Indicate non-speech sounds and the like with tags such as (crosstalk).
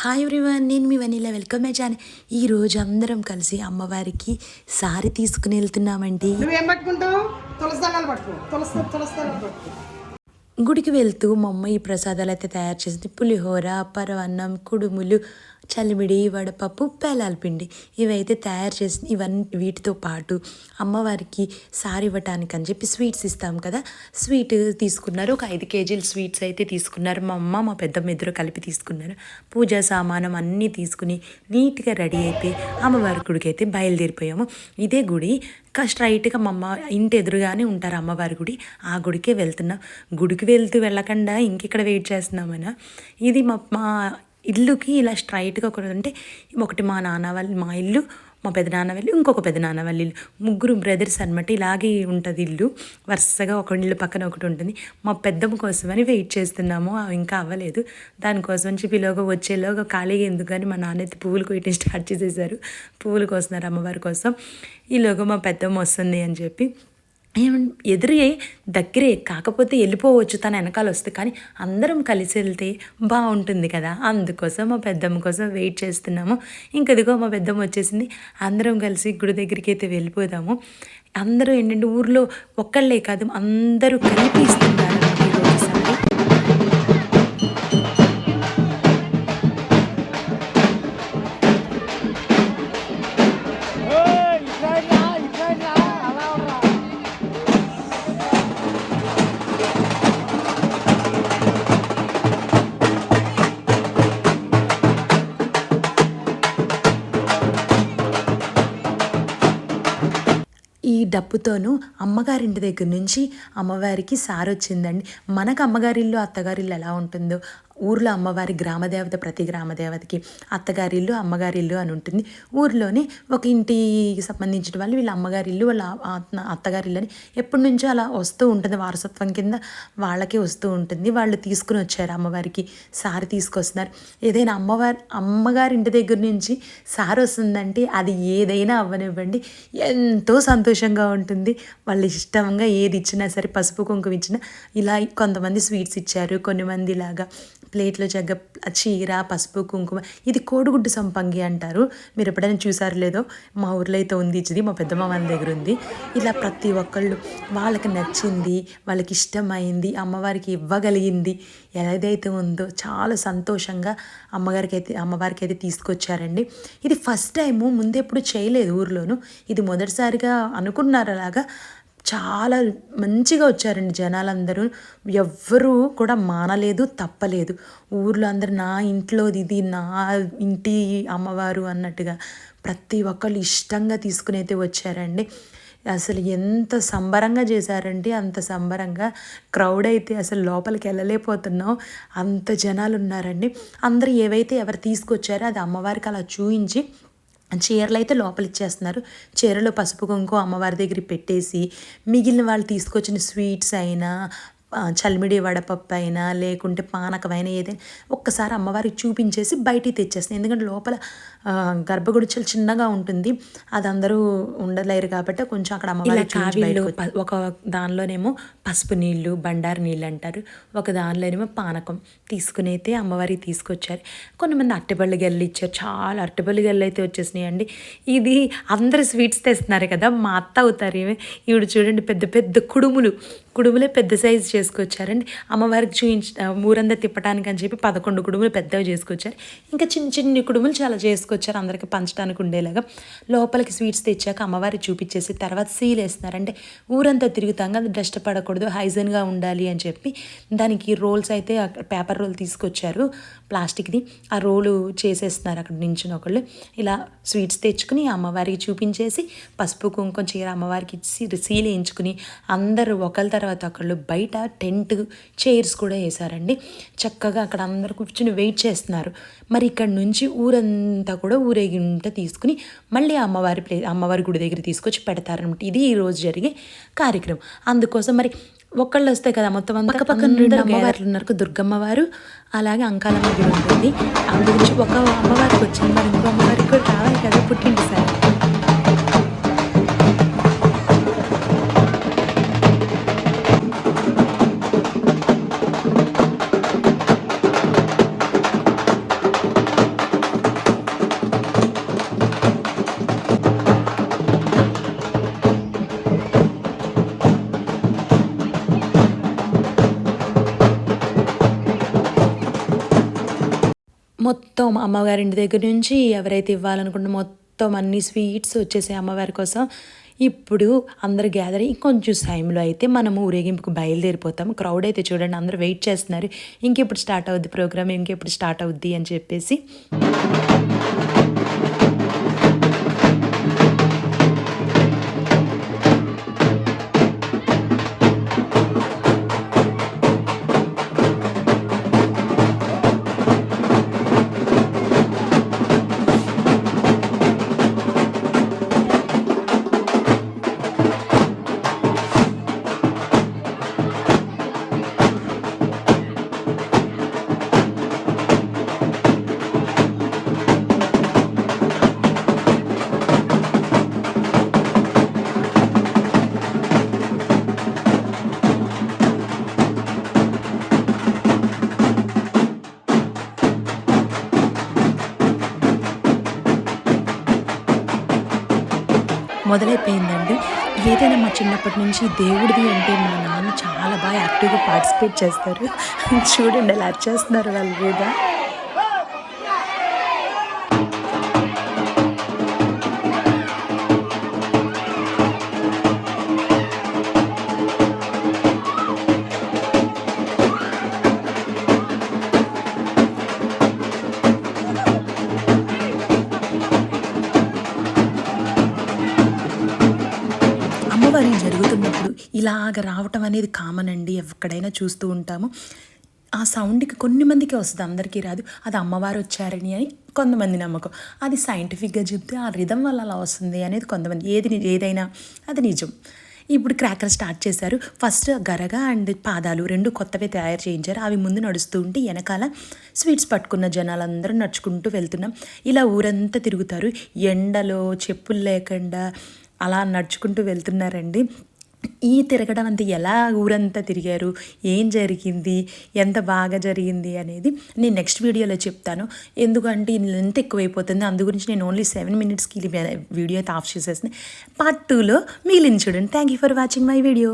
Hi everyone నేను మీ Vanila welcome my channel ఈ రోజు అందరం కలిసి అమ్మవారికి సారీ తీసుకుని వెళ్తున్నామండి. గుడికి వెళ్తూ మా అమ్మ ఈ ప్రసాదాలు అయితే తయారు చేసింది. పులిహోర పరవన్నం కుడుములు చలిమిడి వడపప్పు పేలాల పిండి ఇవైతే తయారు చేసి ఇవన్నీ వీటితో పాటు అమ్మవారికి సారి ఇవ్వటానికి అని చెప్పి స్వీట్స్ ఇస్తాం కదా. స్వీట్ తీసుకున్నారు. ఒక ఐదు కేజీలు స్వీట్స్ అయితే తీసుకున్నారు. మా అమ్మ మా పెద్దమ్మ ఇద్దరు కలిపి తీసుకున్నారు. పూజా సామానం అన్నీ తీసుకుని నీట్గా రెడీ అయితే అమ్మవారి గుడికి అయితే బయలుదేరిపోయాము. ఇదే గుడి స్ట్రైట్గా మా అమ్మ ఇంటి ఎదురుగానే ఉంటారు అమ్మవారి గుడి. ఆ గుడికే వెళ్తున్నాం. గుడికి వెళ్తూ వెళ్ళకుండా ఇంకెక్కడ వెయిట్ చేస్తున్నామన్నా ఇది మా మా ఇల్లుకి ఇలా స్ట్రైట్గా ఒకటి ఉంటే ఒకటి మా నాన్న వాళ్ళు మా ఇల్లు మా పెదనాన్న వెళ్ళి ఇంకొక పెదనాన్న వాళ్ళ ఇల్లు. ముగ్గురు బ్రదర్స్ అనమాట ఇలాగే ఉంటుంది ఇల్లు. వరుసగా ఒక ఇల్లు పక్కన ఒకటి ఉంటుంది. మా పెద్దమ్మ కోసమని వెయిట్ చేస్తున్నాము అవి ఇంకా అవ్వలేదు. దానికోసం అని చెప్పి ఇలాగ వచ్చేలోగా ఖాళీగా ఎందుకని మా నాన్నైతే పువ్వులు కొయ్యటం స్టార్ట్ చేసేసారు. పువ్వులు కోస్తున్నారు అమ్మవారి కోసం. ఈలోగా మా పెద్దమ్మ వస్తుంది అని చెప్పి ఎదురే దగ్గరే కాకపోతే వెళ్ళిపోవచ్చు తన వెనకాల వస్తే. కానీ అందరం కలిసి వెళ్తే బాగుంటుంది కదా. అందుకోసం మా పెద్దమ్మ కోసం వెయిట్ చేస్తున్నాము. ఇంకదిగో మా పెద్దమ్మ వచ్చేసింది. అందరం కలిసి గుడి దగ్గరికి అయితే వెళ్ళిపోదాము. అందరూ ఏంటంటే ఊర్లో ఒక్కళ్ళే కాదు అందరూ కలిపి ఇస్తున్నారు ఈ డప్పుతోనూ అమ్మగారింటి దగ్గర నుంచి అమ్మవారికి సారొచ్చిందండి. మనకు అమ్మగారిల్లు అత్తగారిల్లు ఎలా ఉంటుందో ఊర్లో అమ్మవారి గ్రామదేవత ప్రతి గ్రామదేవతకి అత్తగారిల్లు అమ్మగారిల్లు అని ఉంటుంది. ఊర్లోనే ఒక ఇంటికి సంబంధించిన వాళ్ళు వీళ్ళ అమ్మగారి ఇల్లు వాళ్ళ అత్తగారి అత్తగారిల్లు అని ఎప్పటి నుంచో అలా వస్తూ ఉంటుంది. వారసత్వం కింద వాళ్ళకే వస్తూ ఉంటుంది. వాళ్ళు తీసుకుని వచ్చారు అమ్మవారికి. సారి తీసుకొస్తున్నారు. ఏదైనా అమ్మవారి అమ్మగారి ఇంటి దగ్గర నుంచి సారి వస్తుందంటే అది ఏదైనా అవ్వనివ్వండి. ఎంతో సంతోషంగా ఉంటుంది. వాళ్ళు ఇష్టంగా ఏది ఇచ్చినా సరే పసుపు కుంకుమ ఇచ్చినా ఇలా కొంతమంది స్వీట్స్ ఇచ్చారు. కొన్ని మంది ఇలాగా ప్లేట్లో జగ్గ చీర పసుపు కుంకుమ ఇది కోడిగుడ్డు సంపంగి అంటారు. మీరు ఎప్పుడైనా చూసారు లేదో? మా ఊర్లో అయితే ఉంది ఇది మా పెద్దమ్మ వాళ్ళ దగ్గర ఉంది. ఇలా ప్రతి ఒక్కళ్ళు వాళ్ళకి నచ్చింది వాళ్ళకి ఇష్టమైంది అమ్మవారికి ఇవ్వగలిగింది ఏదైతే ఉందో చాలా సంతోషంగా అమ్మగారికి అయితే అమ్మవారికి అయితే తీసుకొచ్చారండి. ఇది ఫస్ట్ టైము ముందెప్పుడు చేయలేదు ఊర్లోను. ఇది మొదటిసారిగా అనుకున్నారు అలాగా చాలా మంచిగా వచ్చారండి జనాలందరూ. ఎవ్వరూ కూడా మానలేదు తప్పలేదు. ఊర్లో అందరు నా ఇంట్లోది ఇది నా ఇంటి అమ్మవారు అన్నట్టుగా ప్రతి ఒక్కళ్ళు ఇష్టంగా తీసుకుని అయితే వచ్చారండి. అసలు ఎంత సంబరంగా చేశారంటే అంత సంబరంగా క్రౌడ్ అయితే అసలు లోపలికి వెళ్ళలేకపోతున్నాం. అంత జనాలు ఉన్నారండి. అందరూ ఏవైతే ఎవరు తీసుకొచ్చారో అది అమ్మవారికి అలా చూయించి చీరలు అయితే లోపల ఇచ్చేస్తున్నారు చీరలో పసుపు కుంకుమ అమ్మవారి దగ్గర పెట్టేసి మిగిలిన వాళ్ళు తీసుకొచ్చిన స్వీట్స్ అయినా చలిమిడి వడపప్పు అయినా లేకుంటే పానకమైనా ఏదైనా ఒక్కసారి అమ్మవారికి చూపించేసి బయటికి తెచ్చేస్తాను ఎందుకంటే లోపల గర్భగుడి చాలా చిన్నగా ఉంటుంది. అది అందరూ ఉండలేరు కాబట్టి కొంచెం అక్కడ అమ్మవారి ఒక దానిలోనేమో పసుపు నీళ్ళు బండారు నీళ్ళు అంటారు. ఒక దానిలోనేమో పానకం తీసుకుని అయితే అమ్మవారికి తీసుకొచ్చారు. కొంతమంది అట్టెపళ్ళు గెల్లు ఇచ్చారు. చాలా అట్టెపళ్ళు గెల్లు అయితే వచ్చేసినాయి అండి ఇది అందరు స్వీట్స్ తెస్తున్నారు కదా మా అత్త అవుతారు. ఇవి ఈవిడ చూడండి పెద్ద పెద్ద కుడుములు. కుడుములే పెద్ద సైజు చేసుకొచ్చారండి. అమ్మవారికి చూపించ ఊరంతా తిప్పడానికి అని చెప్పి పదకొండు కుడుములు పెద్దవి చేసుకొచ్చారు. ఇంకా చిన్న చిన్ని కుడుములు చాలా చేసుకొచ్చారు అందరికి పంచడానికి ఉండేలాగా. లోపలికి స్వీట్స్ తెచ్చాక అమ్మవారికి చూపించేసి తర్వాత సీల్ వేస్తున్నారంటే ఊరంతా తిరుగుతాం కదా డస్ట్ పడకూడదు హైజీన్గా ఉండాలి అని చెప్పి దానికి రోల్స్ అయితే పేపర్ రోల్ తీసుకొచ్చారు ప్లాస్టిక్ది ఆ రోలు చేసేస్తున్నారు అక్కడ నించుని ఒకళ్ళు. ఇలా స్వీట్స్ తెచ్చుకుని అమ్మవారికి చూపించేసి పసుపు కుంకుమ చీర అమ్మవారికి ఇచ్చి సీల్ వేయించుకుని అందరూ ఒకళ్ళ తర్వాత ఒకళ్ళు బయట టెంట్ చైర్స్ కూడా వేశారండి. చక్కగా అక్కడ అందరూ కూర్చుని వెయిట్ చేస్తున్నారు. మరి ఇక్కడ నుంచి ఊరంతా కూడా ఊరేగింట తీసుకుని మళ్ళీ అమ్మవారి ప్లే అమ్మవారి గుడి దగ్గర తీసుకొచ్చి పెడతారనమాట ఇది ఈ రోజు జరిగే కార్యక్రమం. అందుకోసం మరి ఒక్కళ్ళు వస్తే కదా మొత్తం అంతా. పక్క పక్కన రెండు అమ్మవార్లు ఉన్నారు. దుర్గమ్మ వారు అలాగే అంకాలమ్మ గుడి ఉంటుంది అందు గురించి ఒక అమ్మవారికి వచ్చింది. మరి ఇంకో అమ్మవారికి కూడా రావాలి కదా పుట్టింటి మొత్తం అమ్మగారి ఇంటి దగ్గర నుంచి ఎవరైతే ఇవ్వాలనుకుంటే మొత్తం అన్ని స్వీట్స్ వచ్చేసాయి అమ్మవారి కోసం. ఇప్పుడు అందరు గ్యాదర్ ఇంకొంచెం టైంలో అయితే మనము ఊరేగింపుకు బయలుదేరిపోతాం. క్రౌడ్ అయితే చూడండి అందరూ వెయిట్ చేస్తున్నారు. ఇంకెప్పుడు స్టార్ట్ అవుద్ది ప్రోగ్రామ్ ఇంకెప్పుడు స్టార్ట్ అవుద్ది అని చెప్పేసి. మొదలైపోయిందండి. ఏదైనా మా చిన్నప్పటి నుంచి దేవుడిది అంటే మా నాన్న చాలా బాగా యాక్టివ్గా పార్టిసిపేట్ చేస్తారు. (laughs) చూడండి అలా చేస్తున్నారు వాళ్ళ మీద ఇలాగ రావటం అనేది కామన్ అండి ఎక్కడైనా చూస్తూ ఉంటాము. ఆ సౌండ్కి కొన్ని మందికి వస్తుంది అందరికీ రాదు. అది అమ్మవారు వచ్చారని అని కొంతమంది నమ్మకం. అది సైంటిఫిక్గా చెప్తే ఆ రిధం వల్ల అలా వస్తుంది అనేది కొంతమంది. ఏది ఏదైనా అది నిజం. ఇప్పుడు క్రాకర్ స్టార్ట్ చేశారు. ఫస్ట్ గరగ అండ్ పాదాలు రెండు కొత్తవి తయారు చేయించారు. అవి ముందు నడుస్తూ ఉంటే వెనకాల స్వీట్స్ పట్టుకున్న జనాలందరూ నడుచుకుంటూ వెళ్తున్నాం. ఇలా ఊరంతా తిరుగుతారు. ఎండలో చెప్పులు లేకుండా అలా నడుచుకుంటూ వెళ్తున్నారండి. ఈ తిరగడం అంతా ఎలా ఊరంతా తిరిగారు? ఏం జరిగింది? ఎంత బాగా జరిగింది అనేది నేను నెక్స్ట్ వీడియోలో చెప్తాను. ఎందుకంటే లెంత్ ఎక్కువైపోతుంది అందు గురించి నేను ఓన్లీ సెవెన్ మినిట్స్కి వీడియో అయితే ఆఫ్ చేసేసిన పార్ట్ టూలో మిగిలిన చూడండి. Thank you for watching my video